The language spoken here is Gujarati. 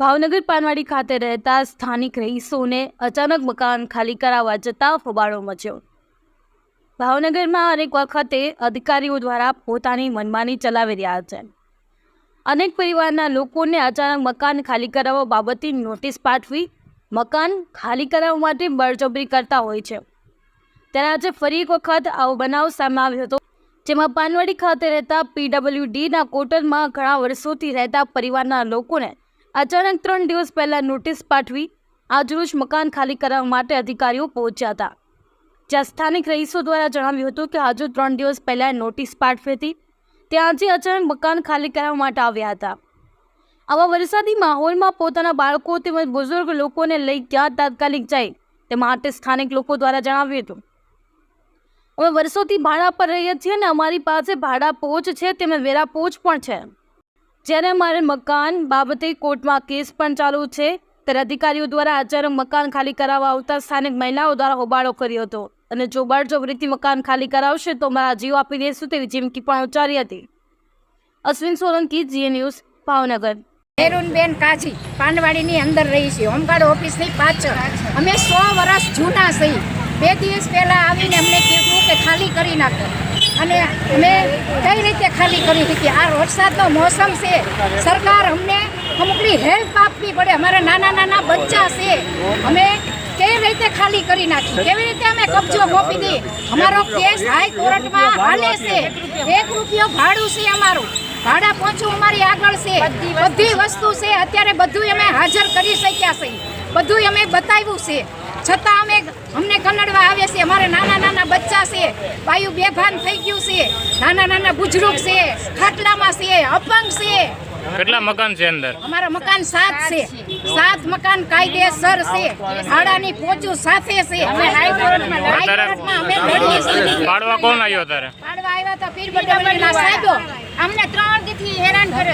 ભાવનગર પાનવાડી ખાતે રહેતા સ્થાનિક રહીશોને અચાનક મકાન ખાલી કરાવવા જતાં હોબાળો મચ્યો. ભાવનગરમાં અનેક વખતે અધિકારીઓ દ્વારા પોતાની મનમાની ચલાવી રહ્યા છે. અનેક પરિવારના લોકોને અચાનક મકાન ખાલી કરાવવા બાબતે નોટિસ પાઠવી મકાન ખાલી કરાવવા માટે બળજબરી કરતા હોય છે. ત્યારે આજે ફરી એક વખત આવો બનાવ સામે આવ્યો હતો, જેમાં પાનવાડી ખાતે રહેતા પીડબ્લ્યુડીના કોટરમાં ઘણા વર્ષોથી રહેતા પરિવારના લોકોને અચાનક ત્રણ દિવસ પહેલા નોટિસ પાઠવી આજરોજ મકાન ખાલી કરાવવા માટે અધિકારીઓ પહોંચ્યા હતા. જ્યાં સ્થાનિક રહીશો દ્વારા જણાવ્યું હતું કે હજુ ત્રણ દિવસ પહેલા નોટિસ પાઠવી હતી. ત્યાં આજે અચાનક મકાન ખાલી કરાવવા માટે આવ્યા હતા. આવા વરસાદી માહોલમાં પોતાના બાળકો તેમજ બુઝુર્ગ લોકોને લઈ ક્યાં તાત્કાલિક જાય તે માટે સ્થાનિક લોકો દ્વારા જણાવ્યું હતું. અમે વર્ષોથી ભાડા પર રહીએ છીએ અને અમારી પાસે ભાડા પોચ છે તેમજ વેરા પોચ પણ છે. જ્યારે અમારે મકાન બાબતે કોર્ટમાં કેસ પણ ચાલુ છે, ત્યારે અધિકારીઓ દ્વારા અચાનક મકાન ખાલી કરાવવા આવતા સ્થાનિક મહિલાઓ દ્વારા હોબાળો કર્યો હતો. અને જો બળજબરીથી મકાન ખાલી કરાવશે, તો મારા જીવ આપી દેશું તેવી ચીમકી પણ ઉચ્ચારી હતી. અશ્વિન સોલંકી, જીએ ન્યૂઝ, ભાવનગર. મેરુનબેન કાજી પાંડવાડીની અંદર રહી છે. હોમગાર્ડ ઓફિસની પાછળ. અમે સો વર્ષ જૂના છીએ. બે દિવસ પહેલાં આવીને અમને કીધું કે ખાલી કરી નાખો. અને અમે કઈ રીતે ખાલી કરી શકીએ? આ વરસાદનો મોસમ છે. સરકાર અમને અમુકની હેલ્પ આપવી પડે. અમારા નાના નાના બચ્ચા છે. અમે કેવી રીતે ખાલી કરી નાખી કેવી રીતે અમે કબજો મોપી દઈએ? અમારો કેસ હાઈકોર્ટમાં હાલે છે. એક રૂપિયો ભાડું છે અમારું. ભાડા પહોંચવું અમારી આગળ છે. બધી વસ્તુ છે. અત્યારે બધું અમે હાજર કરી શક્યા છે બધું અમે બતાવ્યું છે. છતાં અમે અમને કನ್ನડવા આવે છે. અમારે નાના નાના બચ્ચા છે. બાયુ બેભાન થઈ ગયું છે. નાના નાના બુજરૂક છે. ખાટલામાં છે. અપંગ છે. કેટલા મકાન છે અંદર? અમારા મકાન સાત છે. સાત મકાન કાયદેસર છે. ભાડાની પોચું સાથે છે. અમે હાઈકોર્ટમાં હાઈકોર્ટમાં અમે લડીએ છીએ. પાડવા કોણ આવ્યો તારે પાડવા આવ્યા હતા પીર બડાવલીના સાહેબો. અમને ત્રણ દીથી હેરાન કરે